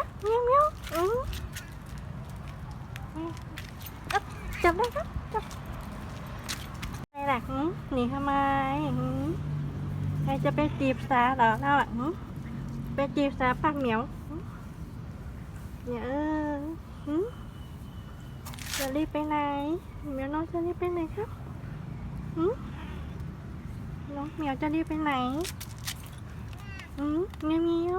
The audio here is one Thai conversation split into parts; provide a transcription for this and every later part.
ะเมียวเมียวจับได้ครับจับอะไรล่ะหนีทำไมใครจะไปจีบสาเหรอเราอะไปจีบสาปากเหนียวเนี่ยเออจะรีบไปไหนเหมียวน้องจะรีบไปไหนครับน้องเหมียวจะรีบไปไหนอืมเมียวเมียว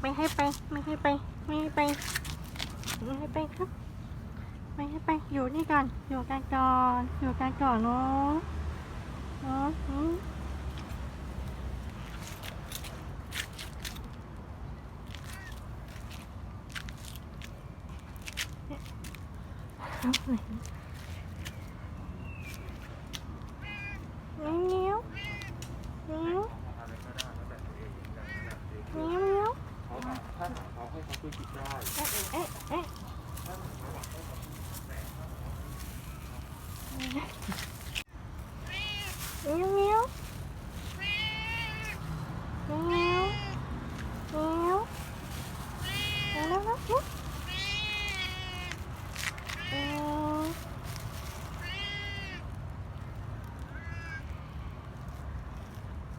ไม่ให้ไป ไม่ให้ไป ไม่ให้ไป ไม่ให้ไปครับ ไม่ให้ไป อยู่นี่ก่อน อยู่กันก่อน อยู่กันก่อนเนาะเนาะอืมเอาไหน ามเขาให้เขาคุยกิจได้ เอ๊ะเอ๊ะเอ๊ะเงี้ยวเงี้ยวเงี้ยวเงี้ยวเงี้ยวเร็วเร็วเร็วเร็วเงี้ยว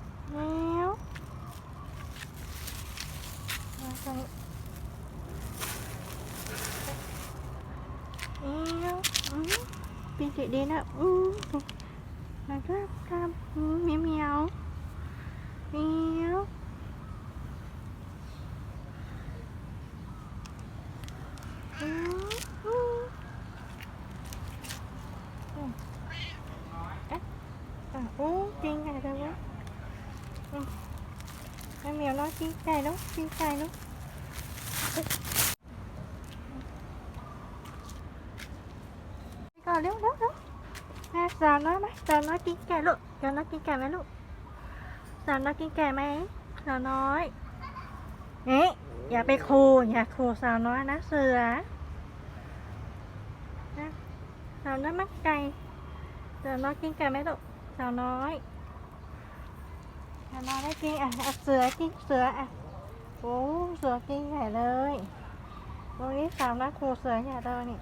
เงี้ยว bên chạy đến ạ. Ừ. nó rất là miếng mèo mèo. Ừ. À, chiên cài đâu quá ừ. con mèo nó chiên cài đúng chiên cài đúng เร็วเร็วเร็วแม่สาวน้อยไหมสาวน้อยกินไก่ลูกสาวน้อยกินไก่ไหมลูกสาวน้อยกินไก่ไหมสาวน้อยเอ๊ะอย่าไปคูอย่าคูสาวน้อยนะเสือนะสาวน้อยมักไก่สาวน้อยกินไก่ไหมลูกสาวน้อยสาวน้อยได้กินอะอะเสือกินเสืออะโอ้เสือกินใหญ่เลยตรงนี้สาวน้อยคูเสือใหญ่เลยนี่